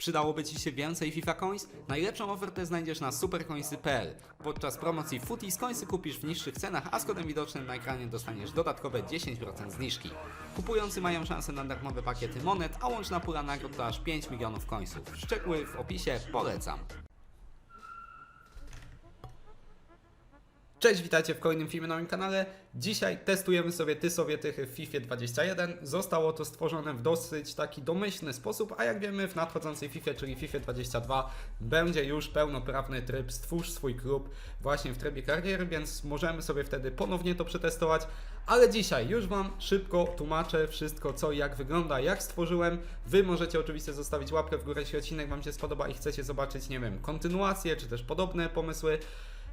Przydałoby Ci się więcej FIFA Coins? Najlepszą ofertę znajdziesz na supercoinsy.pl. Podczas promocji Footies coinsy kupisz w niższych cenach, a z kodem widocznym na ekranie dostaniesz dodatkowe 10% zniżki. Kupujący mają szansę na darmowe pakiety monet, a łączna pula nagród to aż 5 milionów coinsów. Szczegóły w opisie, polecam. Cześć, witajcie w kolejnym filmie na moim kanale. Dzisiaj testujemy sobie ty Sowietych w FIFA 21. Zostało to stworzone w dosyć taki domyślny sposób, a jak wiemy w nadchodzącej FIFA, czyli FIFA 22 będzie już pełnoprawny tryb stwórz swój klub właśnie w trybie kariery, więc możemy sobie wtedy ponownie to przetestować. Ale dzisiaj już Wam szybko tłumaczę wszystko co i jak wygląda, jak stworzyłem. Wy możecie oczywiście zostawić łapkę w górę, jeśli odcinek Wam się spodoba i chcecie zobaczyć, nie wiem, kontynuację czy też podobne pomysły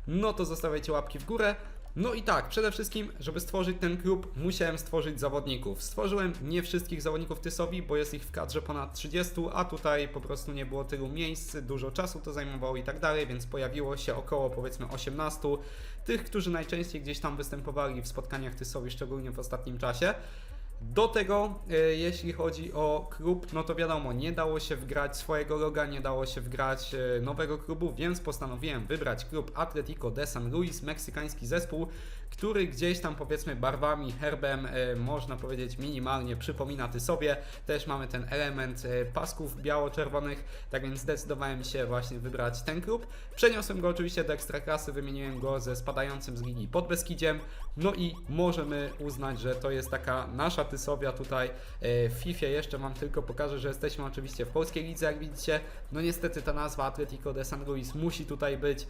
no to zostawiajcie łapki w górę. No i tak, przede wszystkim, żeby stworzyć ten klub, musiałem stworzyć zawodników. Stworzyłem nie wszystkich zawodników Tysowi, bo jest ich w kadrze ponad 30, a tutaj po prostu nie było tylu miejsc, dużo czasu to zajmowało i tak dalej, więc pojawiło się około powiedzmy 18 tych, którzy najczęściej gdzieś tam występowali w spotkaniach Tysowi, szczególnie w ostatnim czasie. Do tego, e, jeśli chodzi o klub, no to wiadomo, nie dało się wgrać swojego loga, nie dało się wgrać e, nowego klubu, więc postanowiłem wybrać klub Atletico de San Luis, meksykański zespół, który gdzieś tam powiedzmy barwami, herbem, e, można powiedzieć minimalnie przypomina ty sobie. Też mamy ten element e, pasków biało-czerwonych, tak więc zdecydowałem się właśnie wybrać ten klub. Przeniosłem go oczywiście do Ekstraklasy, wymieniłem go ze spadającym z ligi pod Beskidziem, no i możemy uznać, że to jest taka nasza Tysowia tutaj e, w FIFA. Jeszcze Wam tylko pokażę, że jesteśmy oczywiście w polskiej lidze, jak widzicie. No niestety ta nazwa Atletico de San Luis musi tutaj być,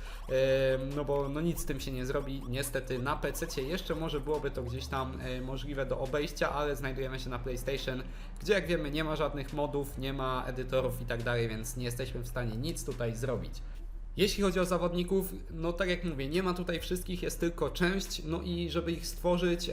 no bo no nic z tym się nie zrobi. Niestety na PC jeszcze może byłoby to gdzieś tam e, możliwe do obejścia, ale znajdujemy się na PlayStation, gdzie jak wiemy nie ma żadnych modów, nie ma edytorów i tak dalej, więc nie jesteśmy w stanie nic tutaj zrobić. Jeśli chodzi o zawodników, no tak jak mówię, nie ma tutaj wszystkich, jest tylko część, no i żeby ich stworzyć,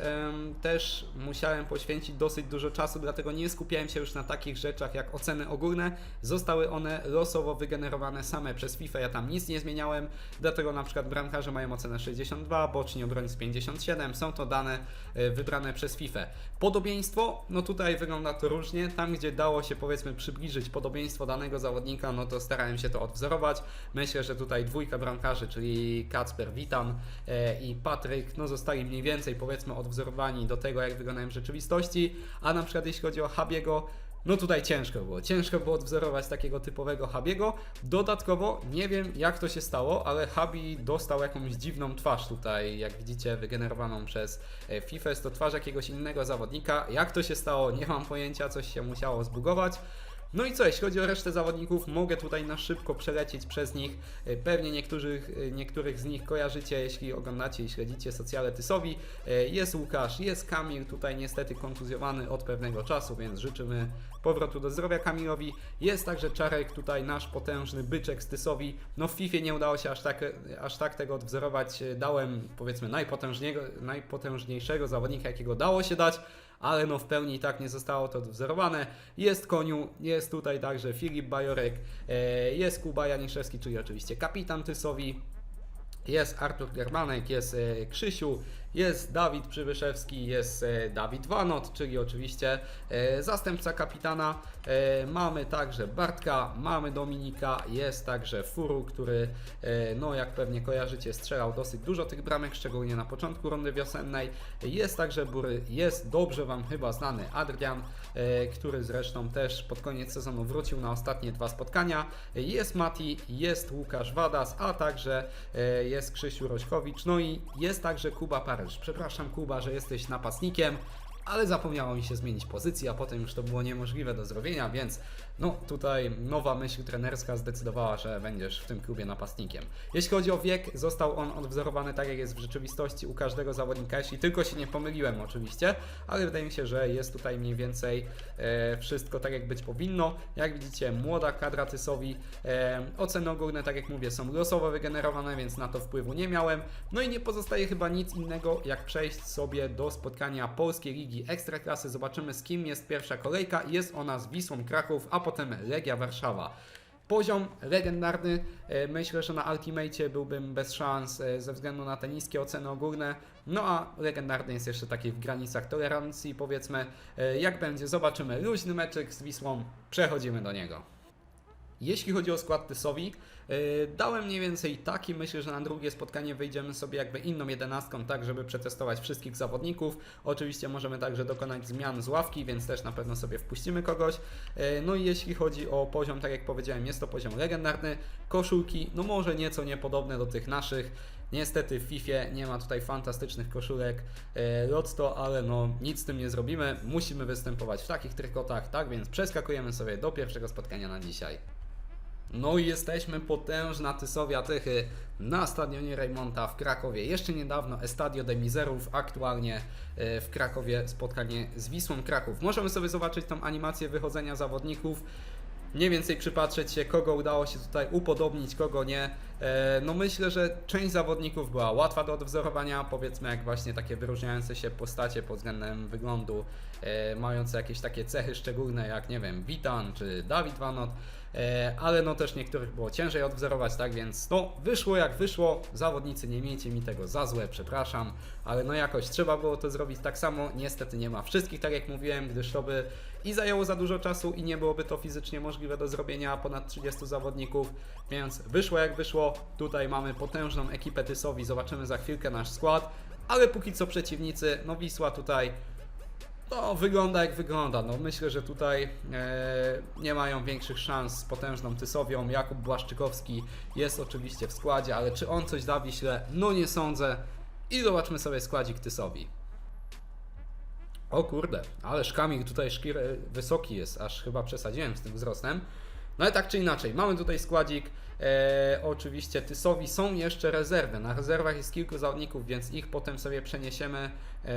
też musiałem poświęcić dosyć dużo czasu, dlatego nie skupiałem się już na takich rzeczach jak oceny ogólne. Zostały one losowo wygenerowane same przez FIFA, ja tam nic nie zmieniałem, dlatego na przykład bramkarze mają ocenę 62, boczni obrońcy 57, są to dane e, wybrane przez FIFA. Podobieństwo, no tutaj wygląda to różnie, tam gdzie dało się powiedzmy przybliżyć podobieństwo danego zawodnika, no to starałem się to odwzorować. Myślę, że tutaj dwójka bramkarzy, czyli Kacper Witan e, i Patryk, no zostali mniej więcej powiedzmy odwzorowani do tego, jak wyglądają w rzeczywistości, a na przykład jeśli chodzi o Habiego, no tutaj ciężko było. Ciężko było odwzorować takiego typowego Habiego. Dodatkowo nie wiem jak to się stało, ale Habi dostał jakąś dziwną twarz tutaj, jak widzicie, wygenerowaną przez e, FIFA. Jest to twarz jakiegoś innego zawodnika. Jak to się stało, nie mam pojęcia, coś się musiało zbugować. No i co, jeśli chodzi o resztę zawodników, mogę tutaj na szybko przelecieć przez nich. E, Pewnie niektórych, e, niektórych z nich kojarzycie, jeśli oglądacie i śledzicie socjale Tysowi. E, Jest Łukasz, jest Kamil, tutaj niestety kontuzjowany od pewnego czasu, więc życzymy powrotu do zdrowia Kamilowi. Jest także Czarek, tutaj nasz potężny byczek z Tysowi. No w FIFA nie udało się aż tak, aż tak tego odwzorować. Dałem powiedzmy najpotężniejszego zawodnika, jakiego dało się dać ale no w pełni i tak nie zostało to odwzorowane. Jest Koniu, jest tutaj także Filip Bajorek, e, jest Kuba Janiszewski, czyli oczywiście kapitan Tysowi, jest Artur Germanek, jest e, Krzysiu, jest Dawid Przybyszewski, jest e, Dawid Wanot, czyli oczywiście e, zastępca kapitana. E, Mamy także Bartka, mamy Dominika, jest także Furu, który, no jak pewnie kojarzycie, strzelał dosyć dużo tych bramek, szczególnie na początku rundy wiosennej. Jest także Bury, jest dobrze Wam chyba znany Adrian, który zresztą też pod koniec sezonu wrócił na ostatnie dwa spotkania. Jest Mati, jest Łukasz Wadas, a także jest Krzysiu Rośkowicz, no i jest także Kuba Paryż. Przepraszam Kuba, że jesteś napastnikiem, ale zapomniało mi się zmienić pozycję, a potem już to było niemożliwe do zrobienia, więc no tutaj nowa myśl trenerska zdecydowała, że będziesz w tym klubie napastnikiem. Jeśli chodzi o wiek, został on odwzorowany tak jak jest w rzeczywistości u każdego zawodnika, jeśli tylko się nie pomyliłem oczywiście, ale wydaje mi się, że jest tutaj mniej więcej e, wszystko tak jak być powinno. Jak widzicie, młoda kadra Tysowi, e, oceny ogólne, tak jak mówię, są losowo wygenerowane, więc na to wpływu nie miałem. No i nie pozostaje chyba nic innego, jak przejść sobie do spotkania Polskiej Ligi Ekstraklasy. Zobaczymy z kim jest pierwsza kolejka. Jest ona z Wisłą Kraków, a potem Legia Warszawa. Poziom legendarny. E, Myślę, że na Ultimate byłbym bez szans e, ze względu na te niskie oceny ogólne. No a legendarny jest jeszcze taki w granicach tolerancji, powiedzmy. E, Jak będzie, zobaczymy. Luźny meczek z Wisłą, przechodzimy do niego. Jeśli chodzi o skład Tysowi, dałem mniej więcej taki, myślę, że na drugie spotkanie wyjdziemy sobie jakby inną jedenastką, tak żeby przetestować wszystkich zawodników. Oczywiście możemy także dokonać zmian z ławki, więc też na pewno sobie wpuścimy kogoś. Yy, No i jeśli chodzi o poziom, tak jak powiedziałem, jest to poziom legendarny. Koszulki, no może nieco niepodobne do tych naszych. Niestety w FIFA nie ma tutaj fantastycznych koszulek e, Lotto, ale no nic z tym nie zrobimy. Musimy występować w takich trykotach, tak więc przeskakujemy sobie do pierwszego spotkania na dzisiaj. No i jesteśmy potężna Tysowia Tychy na stadionie Reymonta w Krakowie. Jeszcze niedawno Estadio de Mizerów, aktualnie e, w Krakowie spotkanie z Wisłą Kraków. Możemy sobie zobaczyć tą animację wychodzenia zawodników mniej więcej przypatrzeć się, kogo udało się tutaj upodobnić, kogo nie. E, No myślę, że część zawodników była łatwa do odwzorowania, powiedzmy jak właśnie takie wyróżniające się postacie pod względem wyglądu, e, mające jakieś takie cechy szczególne jak, nie wiem, Witan czy Dawid Vanot, e, ale no też niektórych było ciężej odwzorować, tak więc no wyszło jak wyszło, zawodnicy nie miejcie mi tego za złe, przepraszam, ale no jakoś trzeba było to zrobić tak samo, niestety nie ma wszystkich, tak jak mówiłem, gdyż to by i zajęło za dużo czasu i nie byłoby to fizycznie możliwe do zrobienia ponad 30 zawodników, więc wyszło jak wyszło. Tutaj mamy potężną ekipę Tysowi, zobaczymy za chwilkę nasz skład, ale póki co przeciwnicy, no Wisła tutaj no, wygląda jak wygląda. No, myślę, że tutaj e, nie mają większych szans z potężną Tysowią. Jakub Błaszczykowski jest oczywiście w składzie, ale czy on coś da Wiśle? No nie sądzę. I zobaczmy sobie składzik Tysowi. O kurde, ale szkamik tutaj szkir wysoki jest, aż chyba przesadziłem z tym wzrostem. No ale tak czy inaczej, mamy tutaj składzik. E, oczywiście Tysowi są jeszcze rezerwy. Na rezerwach jest kilku zawodników, więc ich potem sobie przeniesiemy e,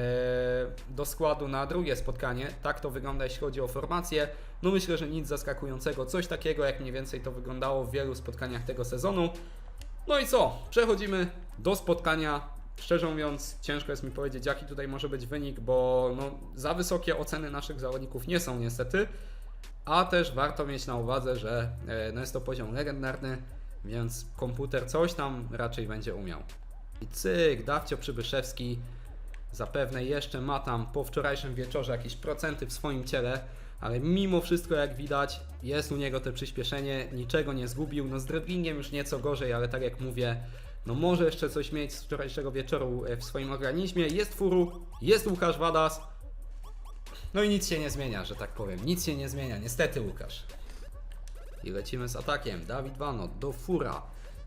do składu na drugie spotkanie. Tak to wygląda, jeśli chodzi o formację. No myślę, że nic zaskakującego. Coś takiego, jak mniej więcej to wyglądało w wielu spotkaniach tego sezonu. No i co? Przechodzimy do spotkania. Szczerze mówiąc, ciężko jest mi powiedzieć, jaki tutaj może być wynik, bo no, za wysokie oceny naszych zawodników nie są niestety. A też warto mieć na uwadze, że e, no jest to poziom legendarny, więc komputer coś tam raczej będzie umiał. I cyk, Dawcio Przybyszewski zapewne jeszcze ma tam po wczorajszym wieczorze jakieś procenty w swoim ciele, ale mimo wszystko jak widać jest u niego te przyspieszenie, niczego nie zgubił, no z dribblingiem już nieco gorzej, ale tak jak mówię, no może jeszcze coś mieć z wczorajszego wieczoru e, w swoim organizmie, jest Furu, jest Łukasz Wadas, no i nic się nie zmienia, że tak powiem, nic się nie zmienia, niestety Łukasz. I lecimy z atakiem. Dawid Wanot do fura.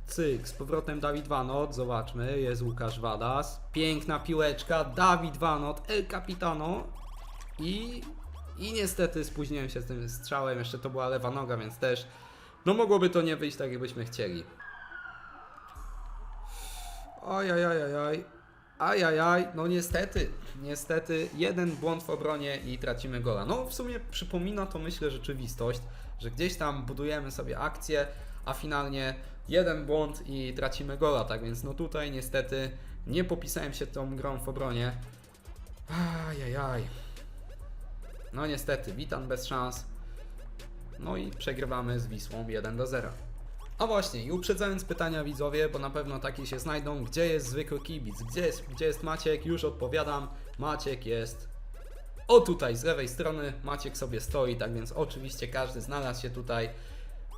Cyk, z powrotem Dawid Wanot. Zobaczmy, jest Łukasz Wadas. Piękna piłeczka. Dawid Wanot, El Capitano. I, I niestety spóźniłem się z tym strzałem. Jeszcze to była lewa noga, więc też. No mogłoby to nie wyjść tak, jakbyśmy chcieli. Ojajajajaj. Ajajaj, no niestety, niestety, jeden błąd w obronie i tracimy gola. No w sumie przypomina to myślę rzeczywistość, że gdzieś tam budujemy sobie akcję, a finalnie jeden błąd i tracimy gola, tak więc no tutaj niestety nie popisałem się tą grą w obronie. Ajajaj. No niestety, witam bez szans. No i przegrywamy z Wisłą 1 do 0. A właśnie, i uprzedzając pytania widzowie, bo na pewno takie się znajdą, gdzie jest zwykły kibic, gdzie jest, gdzie jest Maciek, już odpowiadam, Maciek jest o tutaj, z lewej strony, Maciek sobie stoi, tak więc oczywiście każdy znalazł się tutaj.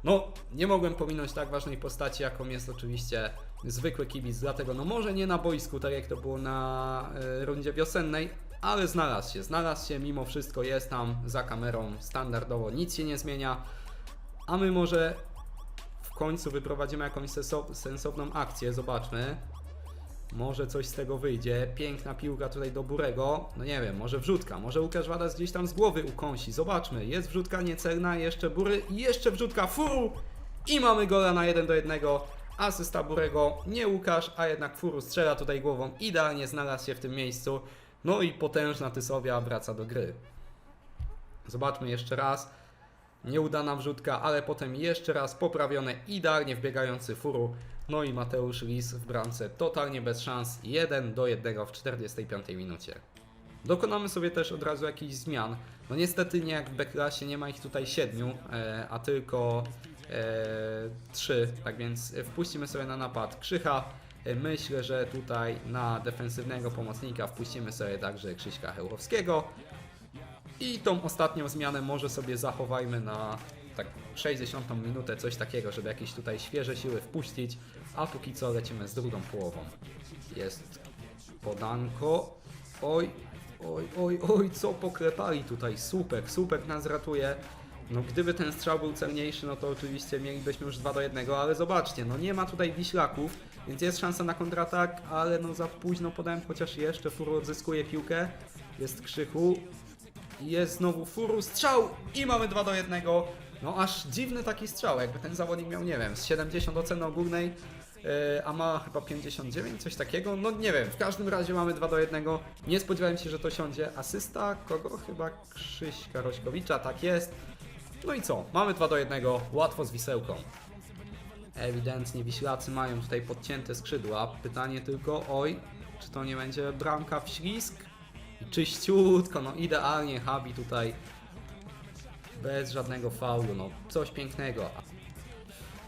No, nie mogłem pominąć tak ważnej postaci, jaką jest oczywiście zwykły kibic, dlatego no może nie na boisku, tak jak to było na y, rundzie wiosennej, ale znalazł się, znalazł się, mimo wszystko jest tam za kamerą standardowo, nic się nie zmienia, a my może końcu wyprowadzimy jakąś senso- sensowną akcję, zobaczmy. Może coś z tego wyjdzie. Piękna piłka tutaj do Burego. No nie wiem, może wrzutka. Może Łukasz Wadas gdzieś tam z głowy ukąsi. Zobaczmy. Jest wrzutka niecelna, jeszcze Bury jeszcze wrzutka. Furu! I mamy gola na 1 do 1. Asysta Burego. Nie Łukasz, a jednak Furu strzela tutaj głową. Idealnie znalazł się w tym miejscu. No i potężna Tysowia wraca do gry. Zobaczmy jeszcze raz. Nieudana wrzutka, ale potem jeszcze raz poprawione, idealnie wbiegający furu. No i Mateusz Lis w bramce totalnie bez szans, 1 do 1 w 45 minucie. Dokonamy sobie też od razu jakichś zmian. No niestety nie jak w Beklasie, nie ma ich tutaj 7, e, a tylko e, 3, tak więc wpuścimy sobie na napad Krzycha. E, Myślę, że tutaj na defensywnego pomocnika wpuścimy sobie także Krzyśka Hełowskiego. I tą ostatnią zmianę może sobie zachowajmy na tak 60 minutę, coś takiego, żeby jakieś tutaj świeże siły wpuścić, a póki co lecimy z drugą połową. Jest podanko, oj, oj, oj, oj, co poklepali tutaj, super, super nas ratuje. No gdyby ten strzał był celniejszy, no to oczywiście mielibyśmy już 2 do 1, ale zobaczcie, no nie ma tutaj wiślaków, więc jest szansa na kontratak, ale no za późno podałem, chociaż jeszcze Furu odzyskuje piłkę, jest Krzychu, jest znowu Furu, strzał i mamy 2 do 1. No aż dziwny taki strzał, jakby ten zawodnik miał, nie wiem, z 70 oceny ogólnej, yy, a ma chyba 59, coś takiego. No nie wiem, w każdym razie mamy 2 do 1. Nie spodziewałem się, że to siądzie. Asysta kogo? Chyba Krzyśka Rośkowicza, tak jest. No i co? Mamy 2 do 1, łatwo z wisełką. Ewidentnie Wiślacy mają tutaj podcięte skrzydła. Pytanie tylko, oj, czy to nie będzie bramka w ślisk? Czyściutko, no idealnie Habi tutaj bez żadnego faulu, no coś pięknego.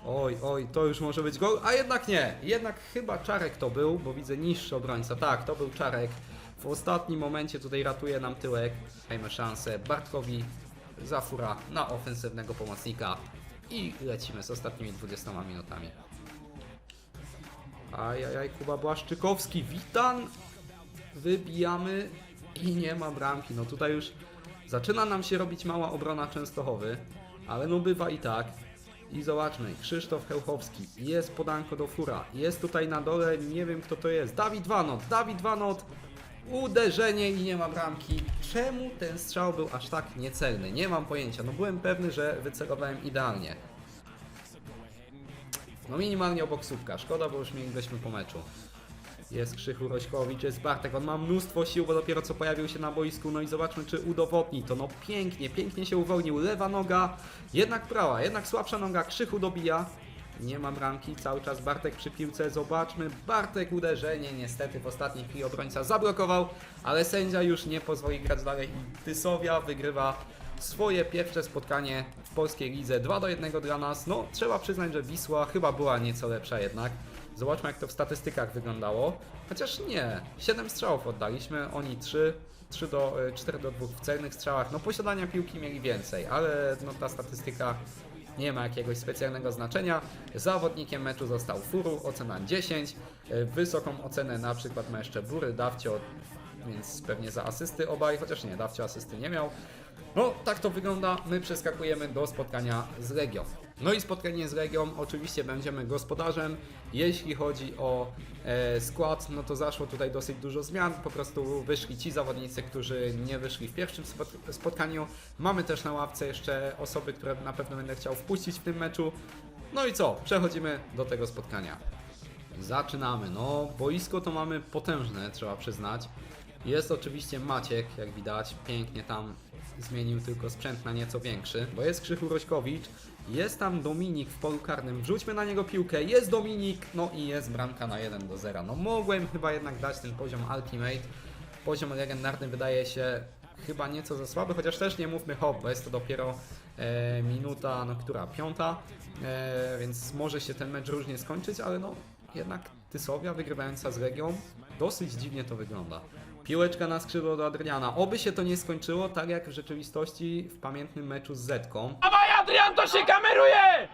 Oj, oj, to już może być gol, a jednak nie, jednak chyba Czarek to był, bo widzę niższy obrońca, tak, to był Czarek. W ostatnim momencie tutaj ratuje nam tyłek, dajmy szansę Bartkowi Zafura na ofensywnego pomocnika i lecimy z ostatnimi 20 minutami. Ajajaj, Kuba Błaszczykowski, witam! Wybijamy i nie ma bramki. No tutaj już zaczyna nam się robić mała obrona Częstochowy, ale no bywa i tak. I zobaczmy, Krzysztof Hełchowski, jest podanko do fura, jest tutaj na dole, nie wiem kto to jest, Dawid Wanot, Dawid Wanot, uderzenie i nie ma bramki. Czemu ten strzał był aż tak niecelny? Nie mam pojęcia, no byłem pewny, że wycelowałem idealnie. No minimalnie obok słupka, szkoda, bo już mielibyśmy po meczu. Jest Krzychu Rośkowicz, jest Bartek, on ma mnóstwo sił, bo dopiero co pojawił się na boisku, no i zobaczmy czy udowodni to, no pięknie, pięknie się uwolnił, lewa noga, jednak prawa, jednak słabsza noga, Krzychu dobija, nie ma bramki, cały czas Bartek przy piłce, zobaczmy, Bartek uderzenie, niestety w ostatniej chwili obrońca zablokował, ale sędzia już nie pozwoli grać dalej i Tysowia wygrywa swoje pierwsze spotkanie w polskiej lidze. 2 do 1 dla nas, no trzeba przyznać, że Wisła chyba była nieco lepsza jednak, Zobaczmy jak to w statystykach wyglądało. Chociaż nie, 7 strzałów oddaliśmy, oni 3, 3 do, y, 4 do 2 w celnych strzałach. No posiadania piłki mieli więcej, ale no, ta statystyka nie ma jakiegoś specjalnego znaczenia. Zawodnikiem meczu został Furu, ocena 10. Y, Wysoką ocenę na przykład ma jeszcze Bury, Dawcio, więc pewnie za asysty obaj, chociaż nie, Dawcio asysty nie miał. No, tak to wygląda. My przeskakujemy do spotkania z Legią. No i spotkanie z Legią, oczywiście będziemy gospodarzem. Jeśli chodzi o e, skład, no to zaszło tutaj dosyć dużo zmian. Po prostu wyszli ci zawodnicy, którzy nie wyszli w pierwszym spot- spotkaniu. Mamy też na ławce jeszcze osoby, które na pewno będę chciał wpuścić w tym meczu. No i co? Przechodzimy do tego spotkania. Zaczynamy. No, boisko to mamy potężne, trzeba przyznać. Jest oczywiście Maciek, jak widać, pięknie tam zmienił tylko sprzęt na nieco większy, bo jest Krzychu Rośkowicz, jest tam Dominik w polu karnym, wrzućmy na niego piłkę, jest Dominik, no i jest bramka na 1 do 0. No mogłem chyba jednak dać ten poziom Ultimate, poziom legendarny wydaje się chyba nieco za słaby, chociaż też nie mówmy hop, bo jest to dopiero e, minuta, no która, piąta, e, więc może się ten mecz różnie skończyć, ale no jednak Tysowia wygrywająca z Legią, dosyć dziwnie to wygląda. Piłeczka na skrzydło do Adriana. Oby się to nie skończyło tak jak w rzeczywistości w pamiętnym meczu z Zetką. Dawaj Adrian, to się kameruje!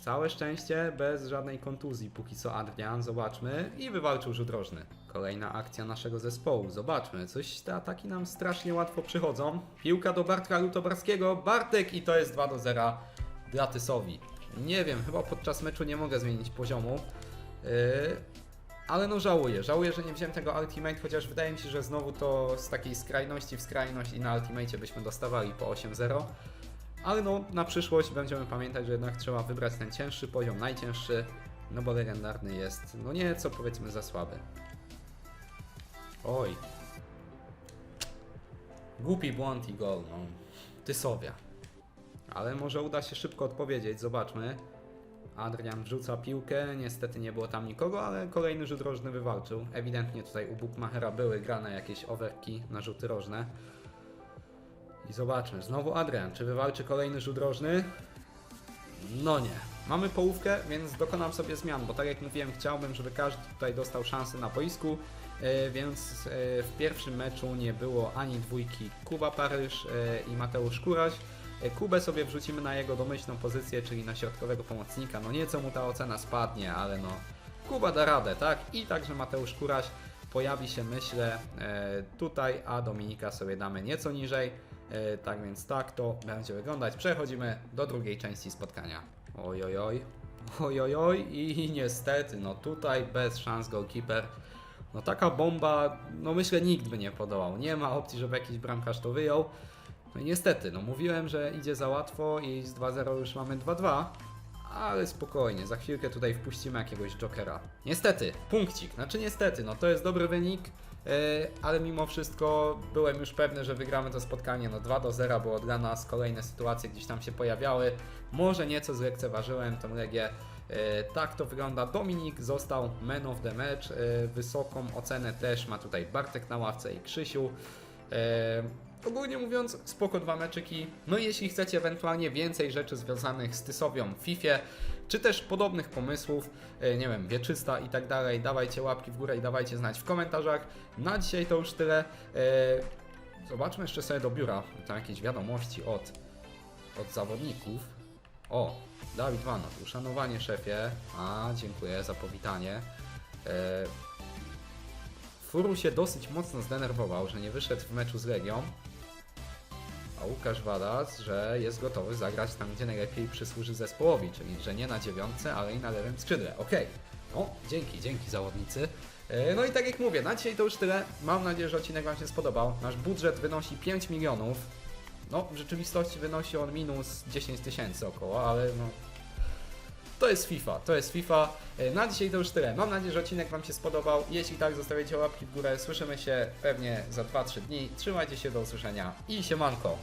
Całe szczęście bez żadnej kontuzji póki co Adrian, zobaczmy. I wywalczył rzut rożny. Kolejna akcja naszego zespołu, zobaczmy. Coś te ataki nam strasznie łatwo przychodzą. Piłka do Bartka Lutobarskiego, Bartek i to jest 2 do 0 dla Tysowi. Nie wiem, chyba podczas meczu nie mogę zmienić poziomu. Yy, ale no żałuję, żałuję, że nie wziąłem tego Ultimate, chociaż wydaje mi się, że znowu to z takiej skrajności w skrajność i na Ultimate byśmy dostawali po 8-0. Ale no, na przyszłość będziemy pamiętać, że jednak trzeba wybrać ten cięższy poziom, najcięższy, no bo legendarny jest, no nieco powiedzmy za słaby. Oj. Głupi błąd i gol, no. Tysowia. Ale może uda się szybko odpowiedzieć, zobaczmy. Adrian wrzuca piłkę, niestety nie było tam nikogo, ale kolejny rzut rożny wywalczył. Ewidentnie tutaj u Bookmachera były grane jakieś overki na rzuty rożne. I zobaczmy, znowu Adrian, czy wywalczy kolejny rzut rożny? No nie. Mamy połówkę, więc dokonam sobie zmian, bo tak jak mówiłem, chciałbym, żeby każdy tutaj dostał szansę na boisku. e, więc e, w pierwszym meczu nie było ani dwójki Kuba Paryż e, i Mateusz Kuraś. Kubę sobie wrzucimy na jego domyślną pozycję, czyli na środkowego pomocnika. No nieco mu ta ocena spadnie, ale no Kuba da radę, tak? I także Mateusz Kuraś pojawi się, myślę, e, tutaj, a Dominika sobie damy nieco niżej. E, Tak więc tak to będzie wyglądać. Przechodzimy do drugiej części spotkania. Oj, oj, oj. Oj, oj, oj. I niestety, no tutaj bez szans goalkeeper. No taka bomba, no myślę nikt by nie podołał. Nie ma opcji, żeby jakiś bramkarz to wyjął. No i niestety, no mówiłem, że idzie za łatwo i z 2-0 już mamy 2-2. Ale spokojnie, za chwilkę tutaj wpuścimy jakiegoś jokera. Niestety, punkcik. Znaczy niestety, no to jest dobry wynik, yy, ale mimo wszystko byłem już pewny, że wygramy to spotkanie. No 2 do 0 było dla nas, kolejne sytuacje gdzieś tam się pojawiały. Może nieco zlekceważyłem tą Legię. Yy, tak to wygląda. Dominik został man of the match. Yy, wysoką ocenę też ma tutaj Bartek na ławce i Krzysiu. Ogólnie mówiąc, spoko dwa meczyki. No i jeśli chcecie ewentualnie więcej rzeczy związanych z Tysowią w FIFA, czy też podobnych pomysłów, e, nie wiem, wieczysta i tak dalej, dawajcie łapki w górę i dawajcie znać w komentarzach. Na dzisiaj to już tyle. Eee, zobaczmy jeszcze sobie do biura, tam jakieś wiadomości od, od zawodników. O, Dawid Wanot, uszanowanie szefie. A, dziękuję za powitanie. Eee, Furu się dosyć mocno zdenerwował, że nie wyszedł w meczu z Legią. A Łukasz Wadas, że jest gotowy zagrać tam, gdzie najlepiej przysłuży zespołowi, czyli że nie na dziewiątce, ale i na lewym skrzydle. Okej. No, dzięki, dzięki zawodnicy. E, No i tak jak mówię, na dzisiaj to już tyle. Mam nadzieję, że odcinek Wam się spodobał. Nasz budżet wynosi 5 milionów. No, w rzeczywistości wynosi on minus 10 tysięcy około, ale no, to jest FIFA, to jest FIFA. E, Na dzisiaj to już tyle. Mam nadzieję, że odcinek Wam się spodobał. Jeśli tak, zostawiajcie łapki w górę. Słyszymy się pewnie za 2-3 dni. Trzymajcie się, do usłyszenia i siemanko.